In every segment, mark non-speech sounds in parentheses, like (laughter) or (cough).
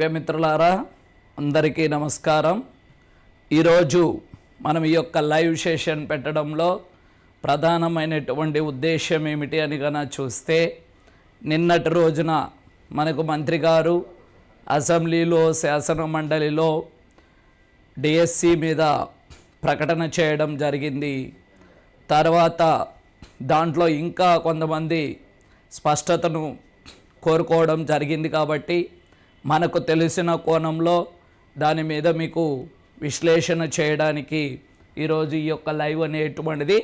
Okay మిత్రులారా అందరికీ నమస్కారం. ఈరోజు మనం ఈ యొక్క లైవ్ సెషన్ పెట్టడంలో ప్రధానమైనటువంటి ఉద్దేశం ఏమిటి అని కన్నా చూస్తే నిన్నటి రోజున మనకు మంత్రి గారు అసెంబ్లీలో శాసన మండలిలో డిఎస్సి మీద ప్రకటన చేయడం జరిగింది. తర్వాత దాంట్లో ఇంకా కొంతమంది స్పష్టతను కోరుకోవడం జరిగింది కాబట్టి మనకు తెలిసిన కోణంలో దాని మీద మీకు విశ్లేషణ చేయడానికి ఈరోజు ఈ యొక్క లైవ్ అనేటువంటిది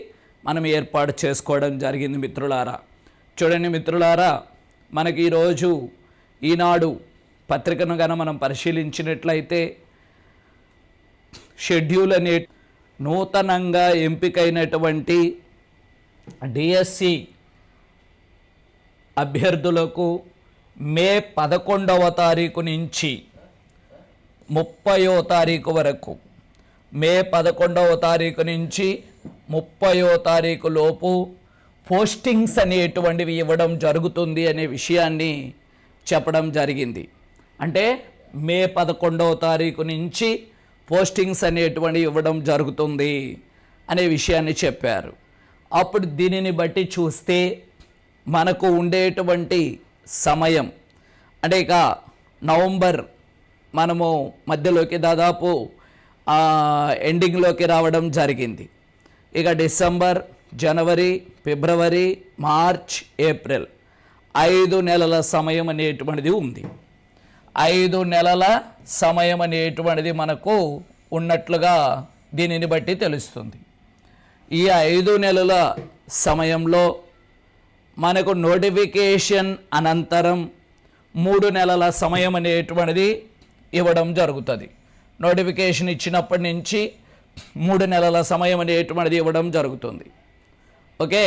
మనం ఏర్పాటు చేసుకోవడం జరిగింది మిత్రులారా. చూడండి మిత్రులారా మనకి ఈరోజు ఈనాడు పత్రికను గన మనం పరిశీలించినట్లయితే షెడ్యూల్ అనే నూతనంగా ఎంపికైనటువంటి డిఎస్సి అభ్యర్థులకు మే పదకొండవ తారీఖు నుంచి ముప్పయో తారీఖు వరకు. మే పదకొండవ తారీఖు నుంచి ముప్పయో తారీఖు లోపు పోస్టింగ్స్ అనేటువంటివి ఇవ్వడం జరుగుతుంది అనే విషయాన్ని చెప్పడం జరిగింది. అంటే మే పదకొండవ తారీఖు నుంచి పోస్టింగ్స్ అనేటువంటివి ఇవ్వడం జరుగుతుంది అనే విషయాన్ని చెప్పారు. అప్పుడు దీనిని బట్టి చూస్తే మనకు ఉండేటువంటి సమయం. అంటే ఇక నవంబర్ మనము మధ్యలోకి దాదాపు ఎండింగ్లోకి రావడం జరిగింది. ఇక డిసెంబర్ జనవరి ఫిబ్రవరి మార్చ్ ఏప్రిల్ ఐదు నెలల సమయం అనేటువంటిది ఉంది. ఐదు నెలల సమయం అనేటువంటిది మనకు ఉన్నట్లుగా దీనిని బట్టి తెలుస్తుంది. ఈ ఐదు నెలల సమయంలో మనకు నోటిఫికేషన్ అనంతరం మూడు నెలల సమయం అనేటువంటిది ఇవ్వడం జరుగుతుంది. నోటిఫికేషన్ ఇచ్చినప్పటి నుంచి మూడు నెలల సమయం అనేటువంటిది ఇవ్వడం జరుగుతుంది. ఓకే?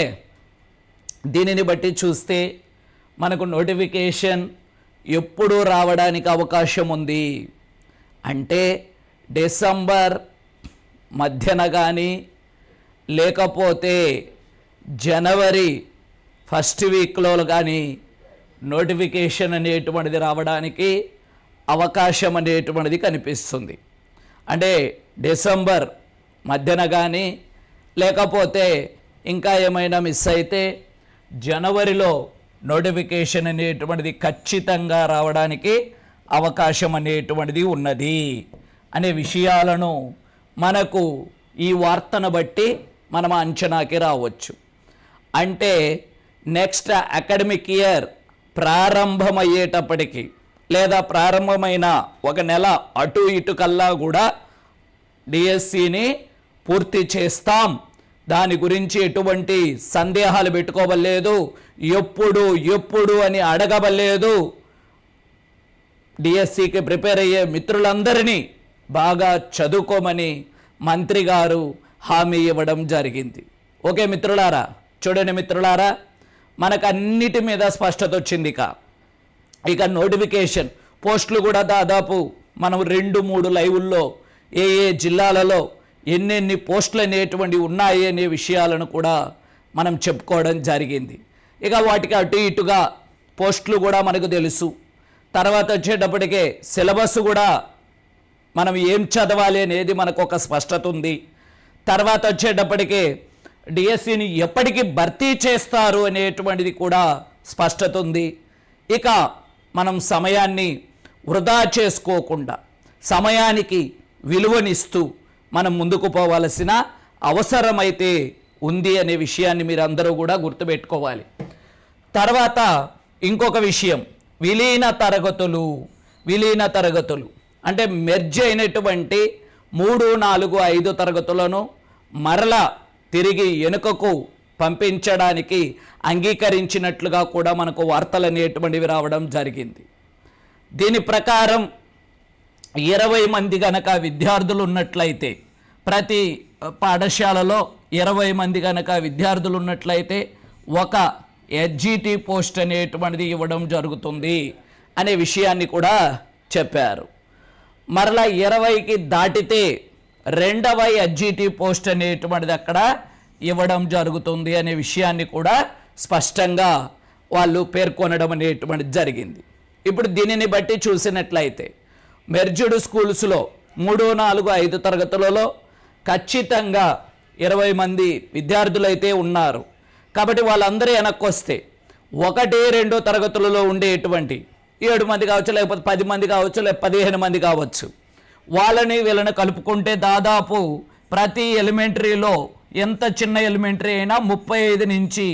దీనిని బట్టి చూస్తే మనకు నోటిఫికేషన్ ఎప్పుడు రావడానికి అవకాశం ఉంది. అంటే డిసెంబర్ మధ్యన కానీ లేకపోతే జనవరి ఫస్ట్ వీక్లో కానీ నోటిఫికేషన్ అనేటువంటిది రావడానికి అవకాశం అనేటువంటిది కనిపిస్తుంది. అంటే డిసెంబర్ మధ్యన కానీ లేకపోతే ఇంకా ఏమైనా మిస్ అయితే జనవరిలో నోటిఫికేషన్ అనేటువంటిది ఖచ్చితంగా రావడానికి అవకాశం అనేటువంటిది ఉన్నది అనే విషయాలను మనకు ఈ వార్తను బట్టి మనం అంచనాకి రావచ్చు. అంటే నెక్స్ట్ అకాడమిక్ ఇయర్ ప్రారంభమయ్యేటప్పటికి లేదా ప్రారంభమైన ఒక నెల అటు ఇటు కల్లా కూడా డిఎస్సిని పూర్తి చేస్తాం. దాని గురించి ఎటువంటి సందేహాలు పెట్టుకోవలేదు ఎప్పుడు ఎప్పుడు అని అడగవలేదు డిఎస్సికి ప్రిపేర్ అయ్యే మిత్రులందరినీ బాగా చదువుకోమని మంత్రి గారు హామీ ఇవ్వడం జరిగింది. ఓకే మిత్రులారా చూడండి మిత్రులారా మనకు అన్నిటి మీద స్పష్టత వచ్చింది ఇక. ఇక నోటిఫికేషన్ పోస్టులు కూడా దాదాపు మనం రెండు మూడు లైవుల్లో ఏ ఏ జిల్లాలలో ఎన్నెన్ని పోస్టులు అనేటువంటివి ఉన్నాయి అనే విషయాలను కూడా మనం చెప్పుకోవడం జరిగింది. ఇక వాటికి అటు ఇటుగా పోస్టులు కూడా మనకు తెలుసు. తర్వాత వచ్చేటప్పటికే సిలబస్ కూడా మనం ఏం చదవాలి అనేది మనకు ఒక స్పష్టత ఉంది. తర్వాత వచ్చేటప్పటికే డిఎస్సిని ఎప్పటికీ భర్తీ చేస్తారు అనేటువంటిది కూడా స్పష్టత ఉంది. ఇక మనం సమయాన్ని వృధా చేసుకోకుండా సమయానికి విలువనిస్తూ మనం ముందుకు పోవలసిన అవసరమైతే ఉంది అనే విషయాన్ని మీరు అందరూ కూడా గుర్తుపెట్టుకోవాలి. తర్వాత ఇంకొక విషయం విలీన తరగతులు విలీన తరగతులు. అంటే మెర్జ్ అయినటువంటి మూడు నాలుగు ఐదు తరగతులను మరల తిరిగి వెనుకకు పంపించడానికి అంగీకరించినట్లుగా కూడా మనకు వార్తలు అనేటువంటివి రావడం జరిగింది. దీని ప్రకారం ఇరవై మంది గనక విద్యార్థులు ఉన్నట్లయితే ప్రతి పాఠశాలలో ఇరవై మంది గనక విద్యార్థులు ఉన్నట్లయితే ఒక ఎడ్జిటి పోస్ట్ అనేటువంటిది ఇవ్వడం జరుగుతుంది అనే విషయాన్ని కూడా చెప్పారు. మరలా ఇరవైకి దాటితే రెండవ ఎడ్జిటి పోస్ట్ అనేటువంటిది అక్కడ ఇవ్వడం జరుగుతుంది అనే విషయాన్ని కూడా స్పష్టంగా వాళ్ళు పేర్కొనడం అనేటువంటిది జరిగింది. ఇప్పుడు దీనిని బట్టి చూసినట్లయితే మెర్జ్డ్ స్కూల్స్లో మూడు నాలుగు ఐదు తరగతులలో ఖచ్చితంగా ఇరవై మంది విద్యార్థులైతే ఉన్నారు. కాబట్టి వాళ్ళందరూ వెనక్కి వస్తే ఒకటి రెండో తరగతులలో ఉండేటువంటి ఏడు మంది కావచ్చు లేకపోతే పది మంది కావచ్చు లేకపోతే పదిహేను మంది కావచ్చు. వాళ్ళని వీళ్ళని కలుపుకుంటే దాదాపు ప్రతి ఎలిమెంటరీలో ఎంత చిన్న ఎలిమెంటరీ అయినా ముప్పై ఐదు నుంచి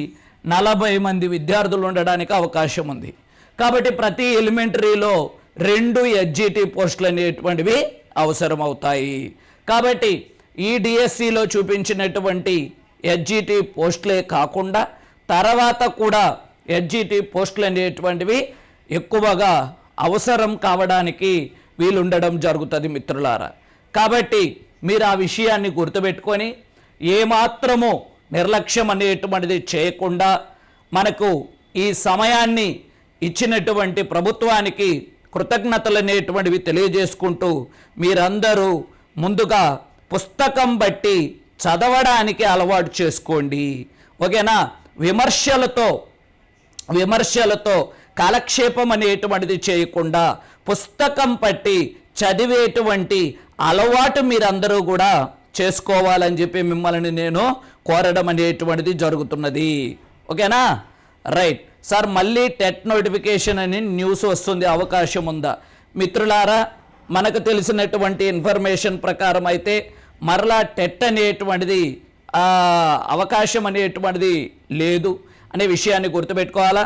నలభై మంది విద్యార్థులు ఉండడానికి అవకాశం ఉంది. కాబట్టి ప్రతి ఎలిమెంటరీలో రెండు ఎస్జిటి పోస్టులు అనేటువంటివి అవసరం అవుతాయి కాబట్టి ఈ డిఎస్సిలో చూపించినటువంటి ఎస్జిటి పోస్టులే కాకుండా తర్వాత కూడా ఎస్జిటి పోస్టులు అనేటువంటివి ఎక్కువగా అవసరం కావడానికి వీలుండడం జరుగుతుంది మిత్రులారా. కాబట్టి మీరు ఆ విషయాన్ని గుర్తుపెట్టుకొని ఏమాత్రము నిర్లక్ష్యం అనేటువంటిది చేయకుండా మనకు ఈ సమయాన్ని ఇచ్చినటువంటి ప్రభుత్వానికి కృతజ్ఞతలు అనేటువంటివి తెలియజేసుకుంటూ మీరందరూ ముందుగా పుస్తకం బట్టి చదవడానికి అలవాటు చేసుకోండి. ఓకేనా? విమర్శలతో విమర్శలతో కాలక్షేపం అనేటువంటిది చేయకుండా పుస్తకం పట్టి చదివేటువంటి అలవాటు మీరందరూ కూడా చేసుకోవాలని చెప్పి మిమ్మల్ని నేను కోరడం అనేటువంటిది జరుగుతున్నది. ఓకేనా? రైట్. సార్ మళ్ళీ టెట్ నోటిఫికేషన్ అని న్యూస్ వస్తుంది అవకాశం ఉందా? మిత్రులారా మనకు తెలిసినటువంటి ఇన్ఫర్మేషన్ ప్రకారం అయితే మరలా టెట్ అనేటువంటిది అవకాశం అనేటువంటిది లేదు అనే విషయాన్ని గుర్తుపెట్టుకోవాలా?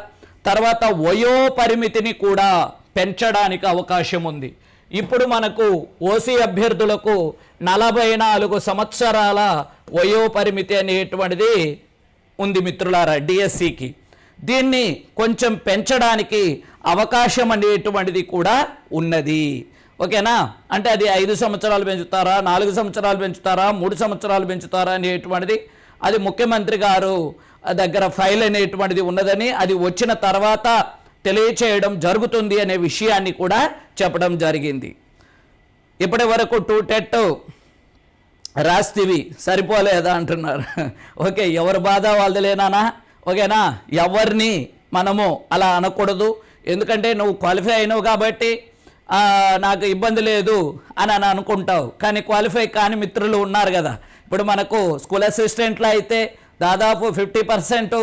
తర్వాత వయో పరిమితిని కూడా పెంచడానికి అవకాశం ఉంది. ఇప్పుడు మనకు ఓసీ అభ్యర్థులకు నలభై నాలుగు సంవత్సరాల వయో పరిమితి అనేటువంటిది ఉంది మిత్రులారా డిఎస్సికి దీన్ని కొంచెం పెంచడానికి అవకాశం అనేటువంటిది కూడా ఉన్నది. ఓకేనా? అంటే అది ఐదు సంవత్సరాలు పెంచుతారా నాలుగు సంవత్సరాలు పెంచుతారా మూడు సంవత్సరాలు పెంచుతారా అనేటువంటిది అది ముఖ్యమంత్రి గారు దగ్గర ఫైల్ అనేటువంటిది ఉన్నదని అది వచ్చిన తర్వాత తెలియచేయడం జరుగుతుంది అనే విషయాన్ని కూడా చెప్పడం జరిగింది. ఇప్పటి వరకు టూ టెట్ రాస్తివి సరిపోలేదా అంటున్నారు. (laughs) ఓకే ఎవరి బాధ వాళ్ళదిలేనా ఓకేనా? ఎవరిని మనము అలా అనకూడదు. ఎందుకంటే నువ్వు క్వాలిఫై అయినావు కాబట్టి నాకు ఇబ్బంది లేదు అని అని అనుకుంటావు. కానీ క్వాలిఫై కాని మిత్రులు ఉన్నారు కదా. ఇప్పుడు మనకు స్కూల్ అసిస్టెంట్లో అయితే దాదాపు ఫిఫ్టీ పర్సెంట్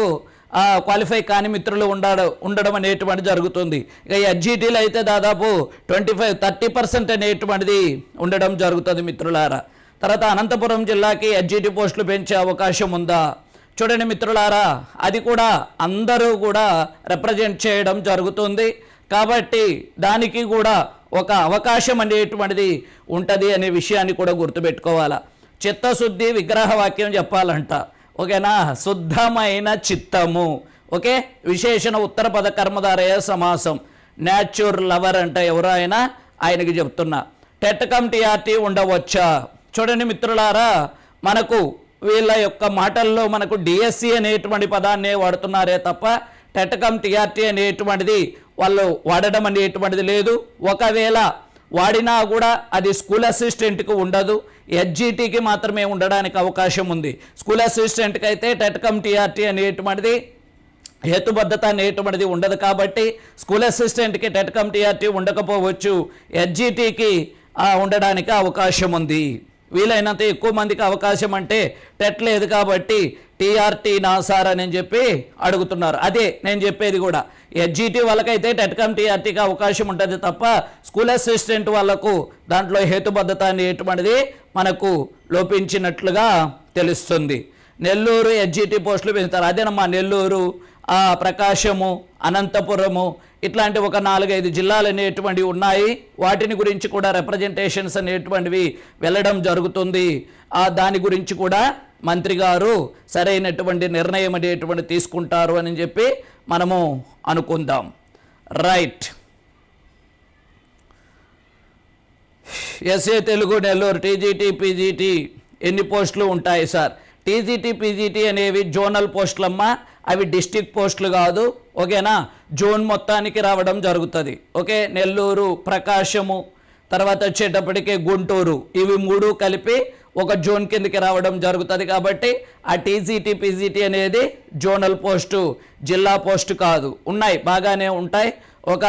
క్వాలిఫై కాని మిత్రులు ఉండడం ఉండడం అనేటువంటి జరుగుతుంది. ఇక ఎడ్జిటీలు అయితే దాదాపు ట్వంటీ ఫైవ్ థర్టీ పర్సెంట్ అనేటువంటిది ఉండడం జరుగుతుంది మిత్రులారా. తర్వాత అనంతపురం జిల్లాకి ఎడ్జిటీ పోస్టులు పెంచే అవకాశం ఉందా? చూడండి మిత్రులారా అది కూడా అందరూ కూడా రిప్రజెంట్ చేయడం జరుగుతుంది. కాబట్టి దానికి కూడా ఒక అవకాశం అనేటువంటిది ఉంటుంది అనే విషయాన్ని కూడా గుర్తుపెట్టుకోవాలా. చిత్తశుద్ధి విగ్రహ వాక్యం చెప్పాలంట. ఓకేనా? శుద్ధమైన చిత్తము. ఓకే? విశేషణ ఉత్తర పద కర్మధారయ సమాసం. న్యాచురల్ లవర్ అంటే ఎవరైనా ఆయనకి చెప్తున్నా. టెట్కమ్ టీఆర్టీ ఉండవచ్చా? చూడండి మిత్రులారా మనకు వీళ్ళ యొక్క మాటల్లో మనకు డిఎస్సి అనేటువంటి పదాన్నే వాడుతున్నారే తప్ప టెట్కమ్ టీఆర్టీ అనేటువంటిది వాళ్ళు వాడడం అనేటువంటిది లేదు. ఒకవేళ వాడినా కూడా అది స్కూల్ అసిస్టెంట్కి ఉండదు. ఎస్జిటికి మాత్రమే ఉండడానికి అవకాశం ఉంది. స్కూల్ అసిస్టెంట్కి అయితే టెట్కమ్ టీఆర్టీ అనేటువంటిది హేతుబద్ధత అనేటువంటిది ఉండదు కాబట్టి స్కూల్ అసిస్టెంట్కి టెట్కమ్ టీఆర్టీ ఉండకపోవచ్చు. ఎస్జిటికి ఉండడానికి అవకాశం ఉంది. వీలైనంత ఎక్కువ మందికి అవకాశం అంటే టెట్ లేదు కాబట్టి టీఆర్టీ నా సార్ అని చెప్పి అడుగుతున్నారు. అదే నేను చెప్పేది కూడా. ఎడ్జిటి వాళ్ళకైతే టెట్కామ్ టీఆర్టీకి అవకాశం ఉంటుంది తప్ప స్కూల్ అసిస్టెంట్ వాళ్ళకు దాంట్లో హేతుబద్ధత అనేటువంటిది మనకు లోపించినట్లుగా తెలుస్తుంది. నెల్లూరు ఎస్జిటి పోస్టులు పెంచుతారు. అదేనమ్మా నెల్లూరు ప్రకాశము అనంతపురము ఇట్లాంటి ఒక నాలుగైదు జిల్లాలు అనేటువంటివి ఉన్నాయి. వాటిని గురించి కూడా రిప్రజెంటేషన్స్ అనేటువంటివి వెళ్ళడం జరుగుతుంది. దాని గురించి కూడా మంత్రి గారు సరైనటువంటి నిర్ణయం అనేటువంటి తీసుకుంటారు అని చెప్పి మనము అనుకుందాం. Right. SA Telugu Nellore TGT PGT ఎన్ని పోస్టులు ఉంటాయి సార్? టీజీటీ పీజీటీ అనేవి జోనల్ పోస్టులమ్మా అవి డిస్టిక్ పోస్టులు కాదు ఓకేనా? జోన్ మొత్తానికి రావడం జరుగుతుంది. ఓకే? నెల్లూరు ప్రకాశము తర్వాత వచ్చేటప్పటికి గుంటూరు ఇవి మూడు కలిపి ఒక జోన్ కిందకి రావడం జరుగుతుంది కాబట్టి ఆ టీజీటీ పీజీటీ అనేది జోనల్ పోస్టు జిల్లా పోస్టు కాదు. ఉన్నాయి బాగానే ఉంటాయి. ఒక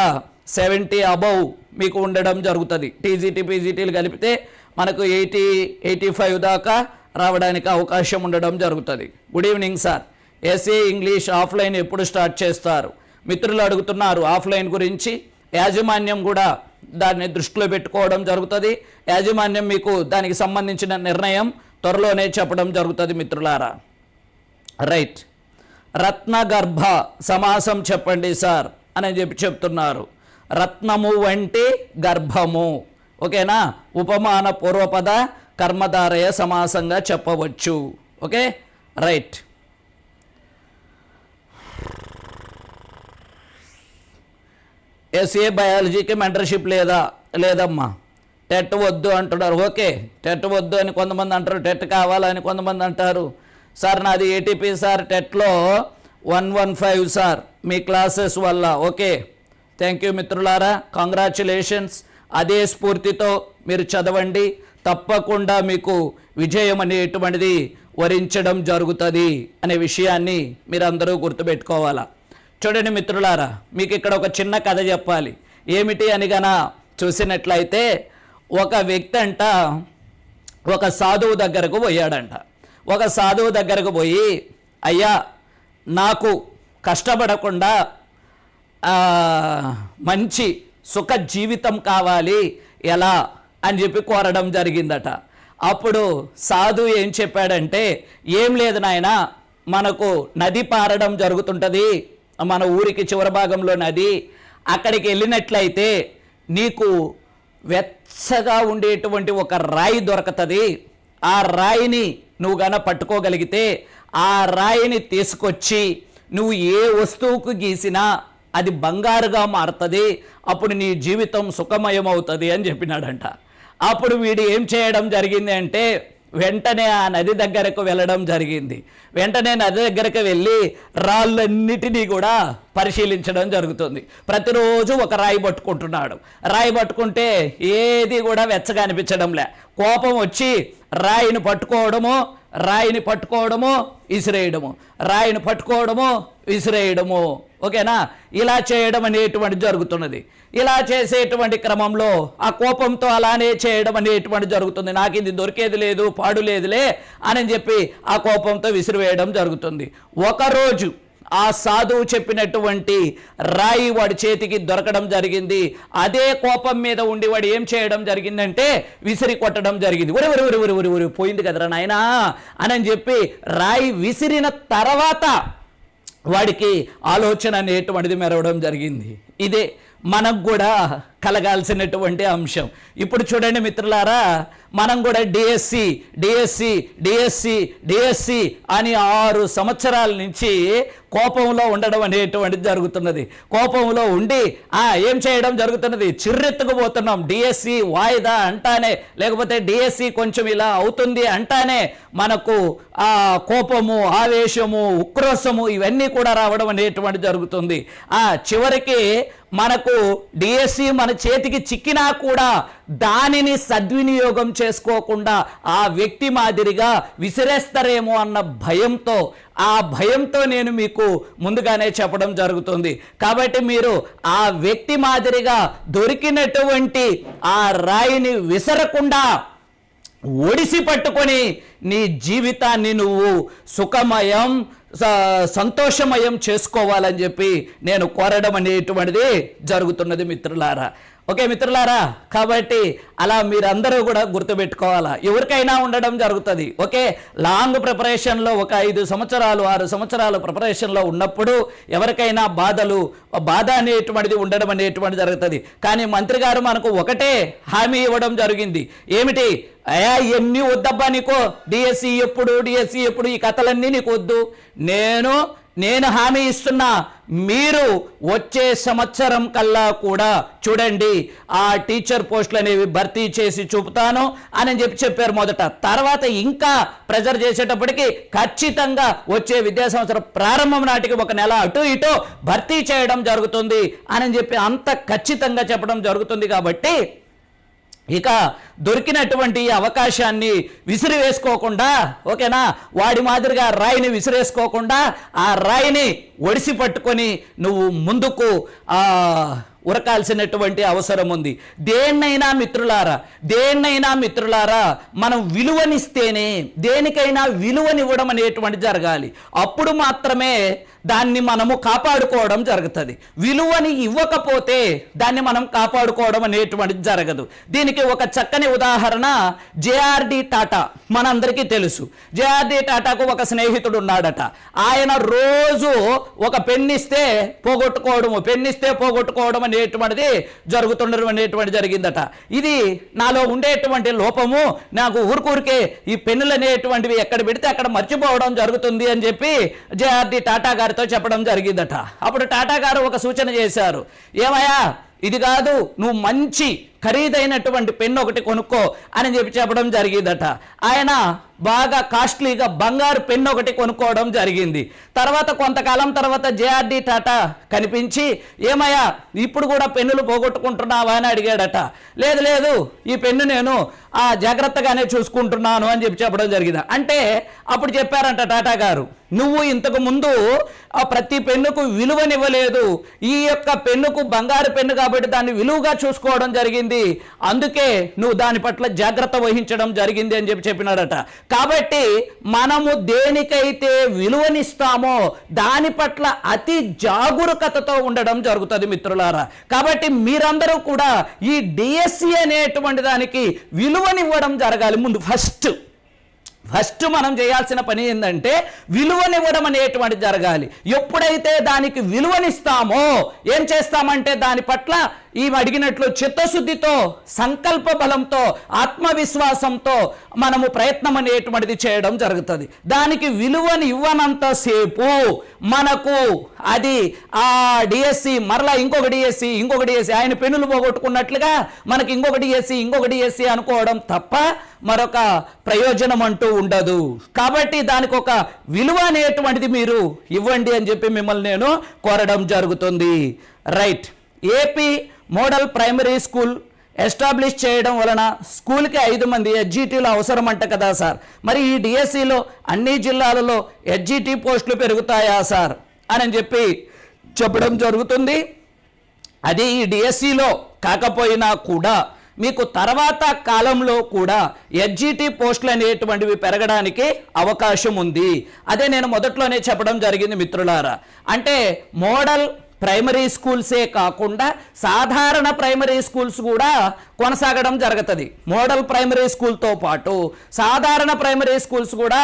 సెవెంటీ అబౌవ్ మీకు ఉండడం జరుగుతుంది. టీజీటీ పీజీటీలు కలిపితే మనకు ఎయిటీ ఎయిటీ ఫైవ్ దాకా రావడానికి అవకాశం ఉండడం జరుగుతుంది. Good evening sir. SA English offline ఎప్పుడు స్టార్ట్ చేస్తారు? మిత్రులు అడుగుతున్నారు ఆఫ్లైన్ గురించి. యాజమాన్యం కూడా దాన్ని దృష్టిలో పెట్టుకోవడం జరుగుతుంది. యాజమాన్యం మీకు దానికి సంబంధించిన నిర్ణయం త్వరలోనే చెప్పడం జరుగుతుంది మిత్రులారా. రైట్. రత్నగర్భ సమాసం చెప్పండి సార్ అని చెప్పి చెప్తున్నారు. రత్నము వంటి గర్భము. ఓకేనా? ఉపమాన పూర్వపద కర్మధారయ సమాసంగా చెప్పవచ్చు. ఓకే? రైట్. ఎస్ఏ బయాలజీకి మెంటర్షిప్ లేదా? లేదమ్మా. టెట్ వద్దు అంటున్నారు. ఓకే. టెట్ వద్దు అని కొంతమంది అంటారు. టెట్ కావాలని కొంతమంది అంటారు. సార్ నాది ఏటీపీ సార్. టెట్లో వన్ వన్ ఫైవ్ సార్. మీ క్లాసెస్ వల్ల. ఓకే. థ్యాంక్ యూ మిత్రులారా. కంగ్రాచులేషన్స్ అదే స్ఫూర్తితో మీరు చదవండి. తప్పకుండా మీకు విజయం అనేటువంటిది వరించడం జరుగుతుంది అనే విషయాన్ని మీరందరూ గుర్తుపెట్టుకోవాలా? చూడండి మిత్రులారా మీకు ఇక్కడ ఒక చిన్న కథ చెప్పాలి. ఏమిటి అని గన చూసినట్లయితే ఒక వ్యక్తి అంట ఒక సాధువు దగ్గరకు పోయాడంట. ఒక సాధువు దగ్గరకు పోయి అయ్యా నాకు కష్టపడకుండా మంచి సుఖ జీవితం కావాలి. ఎలా? అని చెప్పి కోరడం జరిగిందట. అప్పుడు సాధు ఏం చెప్పాడంటే ఏం లేదు నాయన మనకు నది పారడం జరుగుతుంటుంది. మన ఊరికి చివరి భాగంలో నది అక్కడికి వెళ్ళినట్లయితే నీకు వెచ్చగా ఉండేటువంటి ఒక రాయి దొరకతుంది. ఆ రాయిని నువ్వు గన పట్టుకోగలిగితే ఆ రాయిని తీసుకొచ్చి నువ్వు ఏ వస్తువుకు గీసినా అది బంగారుగా మారుతుంది. అప్పుడు నీ జీవితం సుఖమయం అవుతుంది అని చెప్పినాడంట. అప్పుడు వీడు ఏం చేయడం జరిగింది అంటే వెంటనే ఆ నది దగ్గరకు వెళ్ళడం జరిగింది. వెంటనే నది దగ్గరకు వెళ్ళి రాళ్ళన్నిటినీ కూడా పరిశీలించడం జరుగుతుంది. ప్రతిరోజు ఒక రాయి పట్టుకుంటున్నాడు. రాయి పట్టుకుంటే ఏది కూడా వెచ్చగా అనిపించడంలే కోపం వచ్చి రాయిని పట్టుకోవడము రాయిని పట్టుకోవడము ఇసిరేయడము. రాయిని పట్టుకోవడము విసిరేయడము. ఓకేనా? ఇలా చేయడం అనేటువంటి జరుగుతున్నది. ఇలా చేసేటువంటి క్రమంలో ఆ కోపంతో అలానే చేయడం అనేటువంటి జరుగుతుంది. నాకు ఇది దొరికేది లేదు పాడు లేదులే అని చెప్పి ఆ కోపంతో విసిరివేయడం జరుగుతుంది. ఒకరోజు ఆ సాధువు చెప్పినటువంటి రాయి వాడి చేతికి దొరకడం జరిగింది. అదే కోపం మీద ఉండి వాడు ఏం చేయడం జరిగిందంటే విసిరి కొట్టడం జరిగింది. ఉరి ఉరి ఉరి ఉరి ఉరి ఉరి పోయింది కదరా నాయనా? అని చెప్పి రాయి విసిరిన తర్వాత వాడికి ఆలోచన అనేటువంటిది మెరవడం జరిగింది. ఇదే మనకు కూడా కలగాల్సినటువంటి అంశం. ఇప్పుడు చూడండి మిత్రులారా మనం కూడా డిఎస్సి డిఎస్సి డిఎస్సి డిఎస్సి అని ఆరు సంవత్సరాల నుంచి కోపంలో ఉండడం అనేటువంటిది జరుగుతున్నది. కోపంలో ఉండి ఆ ఏం చేయడం జరుగుతున్నది? చిర్రెత్తుకుపోతున్నాం డిఎస్సి వాయిదా అంటానే లేకపోతే డిఎస్సి కొంచెం ఇలా అవుతుంది అంటానే మనకు ఆ కోపము ఆవేశము ఉక్రోషము ఇవన్నీ కూడా రావడం అనేటువంటి జరుగుతుంది. ఆ చివరికి మనకు డిఎస్సి మన చేతికి చిక్కినా కూడా దానిని సద్వినియోగం చేసుకోకుండా ఆ వ్యక్తి మాదిరిగా విసిరేస్తారేమో అన్న భయంతో ఆ భయంతో నేను మీకు ముందుగానే చెప్పడం జరుగుతుంది. కాబట్టి మీరు ఆ వ్యక్తి మాదిరిగా దొరికినటువంటి ఆ రాయిని విసరకుండా ఒడిసి పట్టుకొని నీ జీవితాన్ని నువ్వు సుఖమయం సంతోషమయం చేసుకోవాలని చెప్పి నేను కోరడం అనేటువంటిది జరుగుతున్నది మిత్రులారా. ఓకే మిత్రులారా కాబట్టి అలా మీరందరూ కూడా గుర్తుపెట్టుకోవాలా? ఎవరికైనా ఉండడం జరుగుతుంది ఓకే? లాంగ్ ప్రిపరేషన్లో ఒక ఐదు సంవత్సరాలు ఆరు సంవత్సరాలు ప్రిపరేషన్లో ఉన్నప్పుడు ఎవరికైనా బాధలు బాధ అనేటువంటిది ఉండడం అనేటువంటిది జరుగుతుంది. కానీ మంత్రి గారు మనకు ఒకటే హామీ ఇవ్వడం జరిగింది. ఏమిటి? అయా ఎన్ని వద్దబ్బా నీకు. డిఎస్సి ఎప్పుడు డిఎస్సి ఎప్పుడు ఈ కథలన్నీ నీకు వద్దు. నేను నేను హామీ ఇస్తున్నా మీరు వచ్చే సంవత్సరం కల్లా కూడా చూడండి ఆ టీచర్ పోస్టులు అనేవి భర్తీ చేసి చూపుతాను అని చెప్పి చెప్పారు మొదట. తర్వాత ఇంకా ప్రెజర్ చేసేటప్పటికి ఖచ్చితంగా వచ్చే విద్యా సంవత్సరం ప్రారంభం నాటికి ఒక నెల అటు ఇటు భర్తీ చేయడం జరుగుతుంది అని చెప్పి అంత ఖచ్చితంగా చెప్పడం జరుగుతుంది కాబట్టి ఇక దొరికినటువంటి అవకాశాన్ని విసిరివేసుకోకుండా ఓకేనా? వాడి మాదిరిగా రాయిని విసిరేసుకోకుండా ఆ రాయిని ఒడిసి పట్టుకొని నువ్వు ముందుకు ఉరకాల్సినటువంటి అవసరం ఉంది. దేన్నైనా మిత్రులారా దేన్నైనా మిత్రులారా మనం విలువనిస్తేనే దేనికైనా విలువనివ్వడం అనేటువంటి జరగాలి. అప్పుడు మాత్రమే దాన్ని మనము కాపాడుకోవడం జరుగుతుంది. విలువని ఇవ్వకపోతే దాన్ని మనం కాపాడుకోవడం అనేటువంటిది జరగదు. దీనికి ఒక చక్కని ఉదాహరణ జేఆర్డి టాటా మనందరికీ తెలుసు. జేఆర్డి టాటాకు ఒక స్నేహితుడు ఉన్నాడట. ఆయన రోజు ఒక పెన్నిస్తే పోగొట్టుకోవడము పెన్నిస్తే పోగొట్టుకోవడం అనేటువంటిది జరుగుతుండడం అనేటువంటి జరిగిందట. ఇది నాలో ఉండేటువంటి లోపము నాకు ఊరికూరికే ఈ పెన్నులు అనేటువంటివి ఎక్కడ పెడితే అక్కడ మర్చిపోవడం జరుగుతుంది అని చెప్పి జేఆర్డి టాటా గారు గారితో చెప్పడం జరిగిందట. అప్పుడు టాటా గారు ఒక సూచన చేశారు. ఏమయ్యా ఇది కాదు నువ్వు మంచి ఖరీదైనటువంటి పెన్ను ఒకటి కొనుక్కో అని చెప్పి చెప్పడం జరిగిందట. ఆయన బాగా కాస్ట్లీగా బంగారు పెన్ను ఒకటి కొనుక్కోవడం జరిగింది. తర్వాత కొంతకాలం తర్వాత జేఆర్డి టాటా కనిపించి ఏమయ్యా ఇప్పుడు కూడా పెన్నులు పోగొట్టుకుంటున్నావా? అని అడిగాడట. లేదు లేదు ఈ పెన్ను నేను ఆ జాగ్రత్తగానే చూసుకుంటున్నాను అని చెప్పి చెప్పడం జరిగింది. అంటే అప్పుడు చెప్పారంట టాటా గారు నువ్వు ఇంతకు ముందు ఆ ప్రతి పెన్నుకు విలువనివ్వలేదు. ఈ యొక్క పెన్నుకు బంగారు పెన్ను కాబట్టి దాన్ని విలువగా చూసుకోవడం జరిగింది. అందుకే నువ్వు దాని పట్ల జాగ్రత్త వహించడం జరిగింది అని చెప్పి చెప్పినాడట. కాబట్టి మనము దేనికైతే విలువనిస్తామో దాని పట్ల అతి జాగరూకతతో ఉండడం జరుగుతుంది మిత్రులారా. కాబట్టి మీరందరూ కూడా ఈ డిఎస్సి అనేటువంటి దానికి విలువనివ్వడం జరగాలి ముందు ఫస్ట్. ఫస్ట్ మనం చేయాల్సిన పని ఏంటంటే విలువనివ్వడం అనేటువంటి జరగాలి. ఎప్పుడైతే దానికి విలువనిస్తామో ఏం చేస్తామంటే దాని పట్ల ఈమె అడిగినట్లు చిత్తశుద్ధితో సంకల్ప బలంతో ఆత్మవిశ్వాసంతో మనము ప్రయత్నం అనేటువంటిది చేయడం జరుగుతుంది. దానికి విలువని ఇవ్వనంతసేపు మనకు అది ఆ డిఎస్సి మరలా ఇంకొక డిఎస్సి ఇంకొక డిఎస్సి ఆయన పెన్నులు పోగొట్టుకున్నట్లుగా మనకి ఇంకొక డిఎస్సి ఇంకొక డిఎస్సి అనుకోవడం తప్ప మరొక ప్రయోజనం అంటూ ఉండదు. కాబట్టి దానికి ఒక విలువ అనేటువంటిది మీరు ఇవ్వండి అని చెప్పి మిమ్మల్ని నేను కోరడం జరుగుతుంది. Right. AP model primary school establish చేయడం వలన స్కూల్కి ఐదు మంది హెచ్జిటీలు అవసరం అంట కదా సార్. మరి ఈ డిఎస్సిలో అన్ని జిల్లాలలో హెచ్జిటి పోస్టులు పెరుగుతాయా సార్? అని చెప్పి చెప్పడం జరుగుతుంది. అది ఈ డిఎస్సిలో కాకపోయినా కూడా మీకు తర్వాత కాలంలో కూడా ఎడ్జిటీ పోస్టులు అనేటువంటివి పెరగడానికి అవకాశం ఉంది. అదే నేను మొదట్లోనే చెప్పడం జరిగింది మిత్రులారా. అంటే మోడల్ ప్రైమరీ స్కూల్సే కాకుండా సాధారణ ప్రైమరీ స్కూల్స్ కూడా కొనసాగడం జరుగుతుంది. మోడల్ ప్రైమరీ స్కూల్తో పాటు సాధారణ ప్రైమరీ స్కూల్స్ కూడా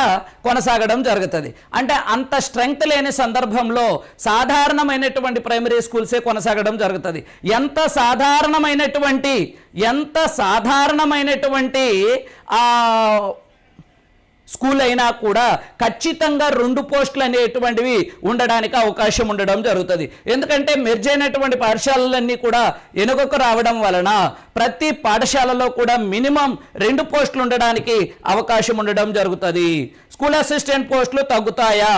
కొనసాగడం జరుగుతుంది. అంటే అంత స్ట్రెంగ్త్ లేని సందర్భంలో సాధారణమైనటువంటి ప్రైమరీ స్కూల్సే కొనసాగడం జరుగుతుంది. ఎంత సాధారణమైనటువంటి ఎంత సాధారణమైనటువంటి స్కూల్ అయినా కూడా ఖచ్చితంగా రెండు పోస్టులు అనేటువంటివి ఉండడానికి అవకాశం ఉండడం జరుగుతుంది. ఎందుకంటే మెర్జ్ అయినటువంటి పాఠశాలలన్నీ కూడా వెనుకకు రావడం వలన ప్రతి పాఠశాలలో కూడా మినిమం రెండు పోస్టులు ఉండడానికి అవకాశం ఉండడం జరుగుతుంది. స్కూల్ అసిస్టెంట్ పోస్టులు తగ్గుతాయా?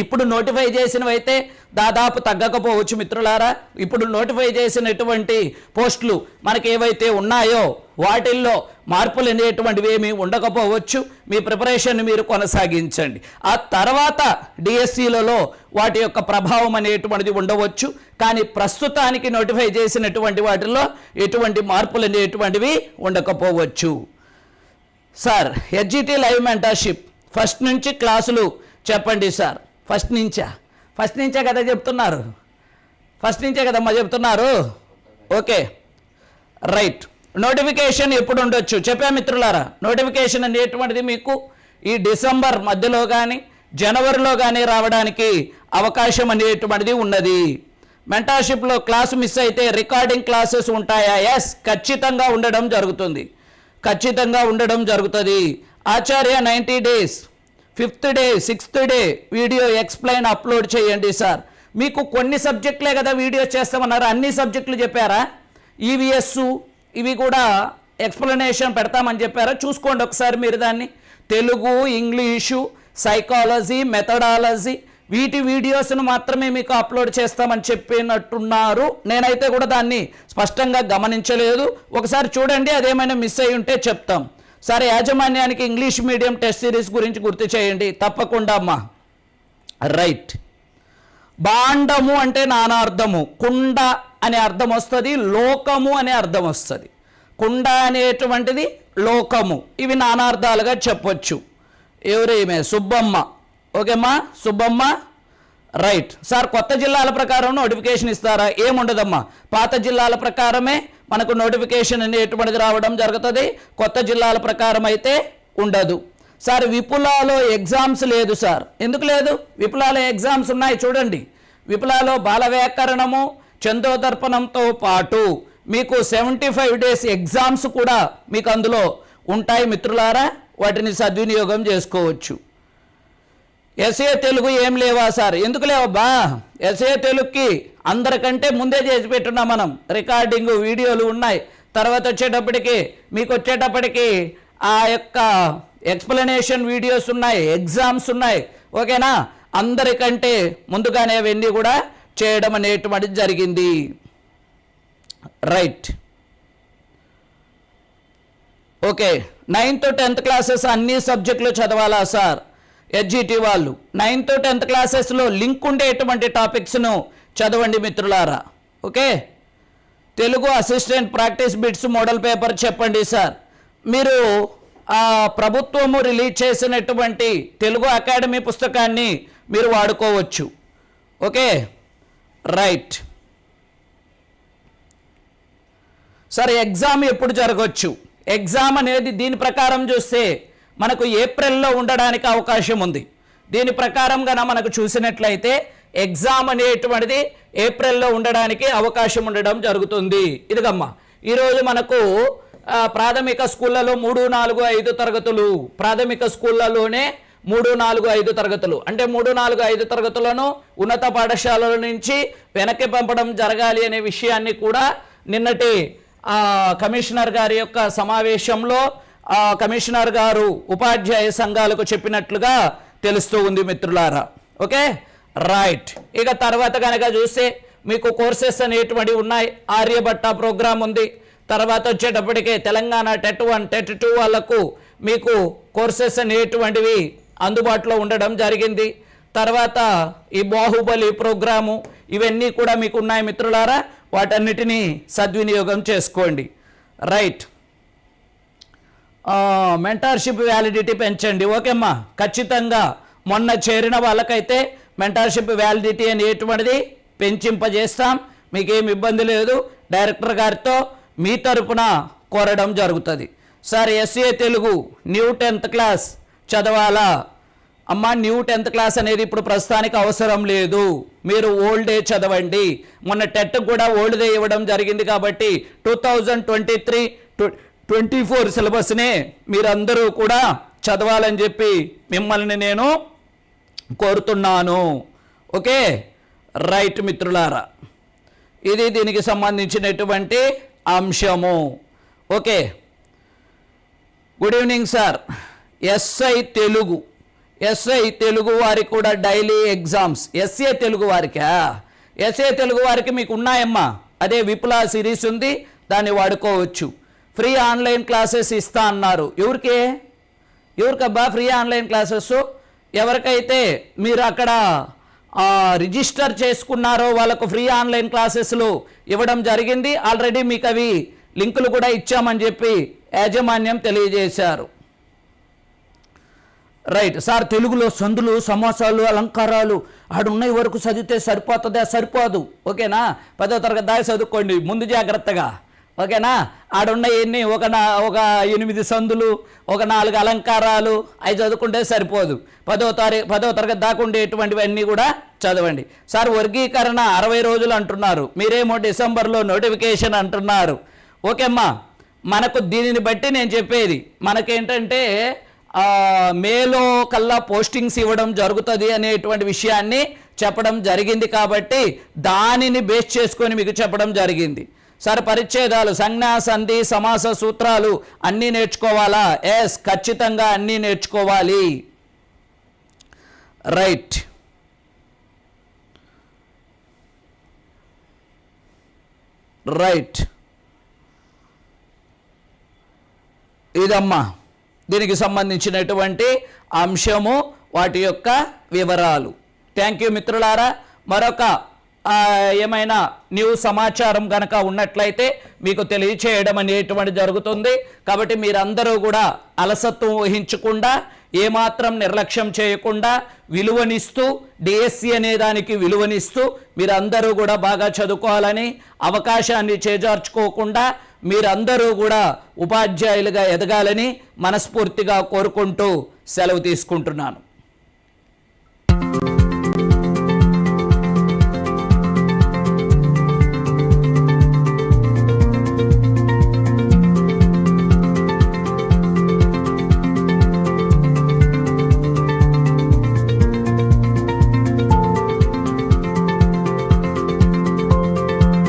ఇప్పుడు నోటిఫై చేసినవైతే దాదాపు తగ్గకపోవచ్చు మిత్రులారా. ఇప్పుడు నోటిఫై చేసినటువంటి పోస్టులు మనకి ఏవైతే ఉన్నాయో వాటిల్లో మార్పులు అనేటువంటివి ఏమి ఉండకపోవచ్చు. మీ ప్రిపరేషన్ మీరు కొనసాగించండి. ఆ తర్వాత డిఎస్సిలలో వాటి యొక్క ప్రభావం అనేటువంటిది ఉండవచ్చు. కానీ ప్రస్తుతానికి నోటిఫై చేసినటువంటి వాటిల్లో ఎటువంటి మార్పులు అనేటువంటివి ఉండకపోవచ్చు. Sir HGT live mentorship first నుంచి క్లాసులు చెప్పండి సార్. ఫస్ట్ నుంచా? ఫస్ట్ నుంచే కదా చెప్తున్నారు. ఫస్ట్ నుంచే కదమ్మా చెప్తున్నారు? ఓకే రైట్ నోటిఫికేషన్ ఎప్పుడు ఉండొచ్చు? చెప్పా మిత్రులారా నోటిఫికేషన్ అనేటువంటిది మీకు? ఈ డిసెంబర్ మధ్యలో కానీ జనవరిలో కానీ రావడానికి అవకాశం అనేటువంటిది ఉన్నది. మెంటార్షిప్లో క్లాసు మిస్ అయితే రికార్డింగ్ క్లాసెస్ ఉంటాయా? ఎస్ ఖచ్చితంగా ఉండడం జరుగుతుంది. ఖచ్చితంగా ఉండడం జరుగుతుంది. Acharya ninety days fifth day sixth day video explain upload చేయండి సార్. మీకు కొన్ని సబ్జెక్టులే కదా వీడియో చేస్తామన్నారు. అన్ని సబ్జెక్టులు చెప్పారా? ఈవీఎస్ ఇవి కూడా ఎక్స్ప్లెనేషన్ పెడతామని చెప్పారా? చూసుకోండి ఒకసారి మీరు దాన్ని. తెలుగు ఇంగ్లీషు సైకాలజీ మెథడాలజీ వీటి వీడియోస్ను మాత్రమే మీకు అప్లోడ్ చేస్తామని చెప్పినట్టున్నారు. నేనైతే కూడా దాన్ని స్పష్టంగా గమనించలేదు. ఒకసారి చూడండి అదేమైనా మిస్ అయి ఉంటే చెప్తాం. సరే యాజమాన్యానికి ఇంగ్లీష్ మీడియం టెస్ట్ సిరీస్ గురించి గుర్తు చేయండి. తప్పకుండా అమ్మా. రైట్. బాండము అంటే నానార్థము. కుండ అనే అర్థం వస్తుంది లోకము అనే అర్థం వస్తుంది. కుండ అనేటువంటిది లోకము. ఇవి నానార్థాలుగా చెప్పొచ్చు. ఎవరేమే సుబ్బమ్మ. ఓకేమ్మా? సుబ్బమ్మ? రైట్. సార్ కొత్త జిల్లాల ప్రకారం నోటిఫికేషన్ ఇస్తారా? ఏముండదమ్మా? పాత జిల్లాల ప్రకారమే మనకు నోటిఫికేషన్ అనేటువంటిది రావడం జరుగుతుంది? కొత్త జిల్లాల ప్రకారం అయితే ఉండదు. సార్ విపులాలో ఎగ్జామ్స్ లేదు సార్ ఎందుకు లేదు? విపులాలో ఎగ్జామ్స్ ఉన్నాయి చూడండి. విపులాలో బాల వ్యాకరణము చందోదర్పణంతో పాటు మీకు సెవెంటీ ఫైవ్ డేస్ ఎగ్జామ్స్ కూడా మీకు అందులో ఉంటాయి మిత్రులారా. వాటిని సద్వినియోగం చేసుకోవచ్చు. ఎస్ఏ తెలుగు ఏం లేవా సార్ ఎందుకు లేవబ్బా? ఎస్ఏ తెలుగుకి అందరికంటే ముందే చేసి పెట్టున్నాం మనం. రికార్డింగ్ వీడియోలు ఉన్నాయి. తర్వాత వచ్చేటప్పటికి మీకు వచ్చేటప్పటికి ఆ యొక్క ఎక్స్ప్లెనేషన్ వీడియోస్ ఉన్నాయి ఎగ్జామ్స్ ఉన్నాయి. ఓకేనా? అందరికంటే ముందుగానే అవన్నీ కూడా చేయడం అనేటువంటిది జరిగింది. Right okay ninth tenth classes అన్ని సబ్జెక్టులు చదవాలా సార్ ఎడ్జిటి వాళ్ళు. నైన్త్ టెన్త్ క్లాసెస్లో లింక్ ఉండేటువంటి టాపిక్స్ను చదవండి మిత్రులారా okay? Telugu assistant practice bits model paper చెప్పండి సార్. మీరు ఆ ప్రభుత్వము రిలీజ్ చేసినటువంటి తెలుగు అకాడమీ పుస్తకాన్ని మీరు వాడుకోవచ్చు. ఓకే? రైట్. సార్ ఎగ్జామ్ ఎప్పుడు జరగవచ్చు ఎగ్జామ్ అనేది దీని ప్రకారం చూస్తే మనకు ఏప్రిల్లో ఉండడానికి అవకాశం ఉంది. దీని ప్రకారం గన మనకు చూసినట్లయితే ఎగ్జామ్ అనేటువంటిది ఏప్రిల్లో ఉండడానికి అవకాశం ఉండడం జరుగుతుంది. ఇదిగమ్మా ఈరోజు మనకు ప్రాథమిక స్కూళ్ళలో మూడు నాలుగు ఐదు తరగతులు. ప్రాథమిక స్కూళ్ళలోనే మూడు నాలుగు ఐదు తరగతులు. అంటే మూడు నాలుగు ఐదు తరగతులను ఉన్నత పాఠశాలల నుంచి వెనక్కి పంపడం జరగాలి అనే విషయాన్ని కూడా నిన్నటి కమిషనర్ గారి యొక్క సమావేశంలో కమిషనర్ గారు ఉపాధ్యాయ సంఘాలకు చెప్పినట్లుగా తెలుస్తూ ఉంది మిత్రులారా. ఓకే? రైట్ ఇక తర్వాత కనుక చూస్తే మీకు కోర్సెస్ అనేటువంటివి ఉన్నాయి. ఆర్యభట్ట ప్రోగ్రామ్ ఉంది. తర్వాత వచ్చేటప్పటికే Telangana TET one TET two వాళ్ళకు మీకు కోర్సెస్ అనేటువంటివి అందుబాటులో ఉండడం జరిగింది. తర్వాత ఈ బాహుబలి ప్రోగ్రాము ఇవన్నీ కూడా మీకు ఉన్నాయి మిత్రులారా. వాటన్నిటినీ సద్వినియోగం చేసుకోండి. రైట్ మెంటార్షిప్ వ్యాలిడిటీ పెంచండి. ఓకేమ్మా ఖచ్చితంగా మొన్న చేరిన వాళ్ళకైతే మెంటర్షిప్ వ్యాలిడిటీ అనేటువంటిది పెంచింపజేస్తాం. మీకేం ఇబ్బంది లేదు. డైరెక్టర్ గారితో మీ తరపున కోరడం జరుగుతుంది. Sir SA Telugu new tenth class చదవాలా? అమ్మ న్యూ టెన్త్ క్లాస్ అనేది ఇప్పుడు ప్రస్తుతానికి అవసరం లేదు. మీరు ఓల్డ్ డే చదవండి. మొన్న టెట్ కూడా ఓల్డ్ డే ఇవ్వడం జరిగింది కాబట్టి two thousand twenty three twenty four సిలబస్నే మీరందరూ కూడా చదవాలని చెప్పి మిమ్మల్ని నేను కోరుతున్నాను. ఓకే? రైట్ మిత్రులారా ఇది దీనికి సంబంధించినటువంటి అంశము. Okay? Good evening sir. SI Telugu. SI Telugu వారికి కూడా డైలీ ఎగ్జామ్స్. ఎస్ఏ తెలుగు వారికా? ఎస్ఏ తెలుగు వారికి మీకు ఉన్నాయమ్మా? అదే విపులా సిరీస్ ఉంది దాన్ని వాడుకోవచ్చు. ఫ్రీ ఆన్లైన్ క్లాసెస్ ఇస్తా అన్నారు. ఎవరికి? ఎవరికబ్బా ఫ్రీ ఆన్లైన్ క్లాసెస్ ఎవరికైతే మీరు అక్కడ రిజిస్టర్ చేసుకున్నారో వాళ్ళకు ఫ్రీ ఆన్లైన్ క్లాసెస్లు ఇవ్వడం జరిగింది. ఆల్రెడీ మీకు అవి లింకులు కూడా ఇచ్చామని చెప్పి యాజమాన్యం తెలియజేశారు. రైట్ సార్ తెలుగులో సందులు సమాసాలు అలంకారాలు ఆడున్నవి వరకు చదివితే సరిపోతుందా? సరిపోదు. ఓకేనా? పదో తరగతి దాకా చదువుకోండి. ముందు జాగ్రత్తగా. ఓకేనా? ఆడున్న ఎన్ని? ఒక నా ఒక ఎనిమిది సందులు ఒక నాలుగు అలంకారాలు అవి చదువుకుంటే సరిపోదు. పదో తారీఖు పదో తరగతి దాకా ఉండేటువంటివన్నీ కూడా చదవండి. సార్ వర్గీకరణ అరవై రోజులు అంటున్నారు. మీరేమో డిసెంబర్లో నోటిఫికేషన్ అంటున్నారు. ఓకేమ్మా మనకు దీనిని బట్టి నేను చెప్పేది. మనకేంటంటే మేలో కల్లా పోస్టింగ్స్ ఇవ్వడం జరుగుతుంది అనేటువంటి విషయాన్ని చెప్పడం జరిగింది కాబట్టి దానిని బేస్ చేసుకొని మీకు చెప్పడం జరిగింది. సార్ పరిచ్ఛేదాలు సంజ్ఞా సంధి సమాస సూత్రాలు అన్నీ నేర్చుకోవాలా? ఎస్ ఖచ్చితంగా అన్నీ నేర్చుకోవాలి. రైట్ రైట్ ఇదమ్మా. దీనికి సంబంధించినటువంటి అంశము వాటి యొక్క వివరాలు. థ్యాంక్ యూ మిత్రులారా. మరొక ఏమైనా న్యూ సమాచారం కనుక ఉన్నట్లయితే మీకు తెలియచేయడం అనేటువంటి జరుగుతుంది. కాబట్టి మీరందరూ కూడా అలసత్వం వహించకుండా ఏమాత్రం నిర్లక్ష్యం చేయకుండా విలువనిస్తూ డిఎస్సి అనే దానికి విలువనిస్తూ మీరందరూ కూడా బాగా చదువుకోవాలని అవకాశాన్ని చేజార్చుకోకుండా మీరందరూ కూడా ఉపాధ్యాయులుగా ఎదగాలని మనస్ఫూర్తిగా కోరుకుంటూ సెలవు తీసుకుంటున్నాను.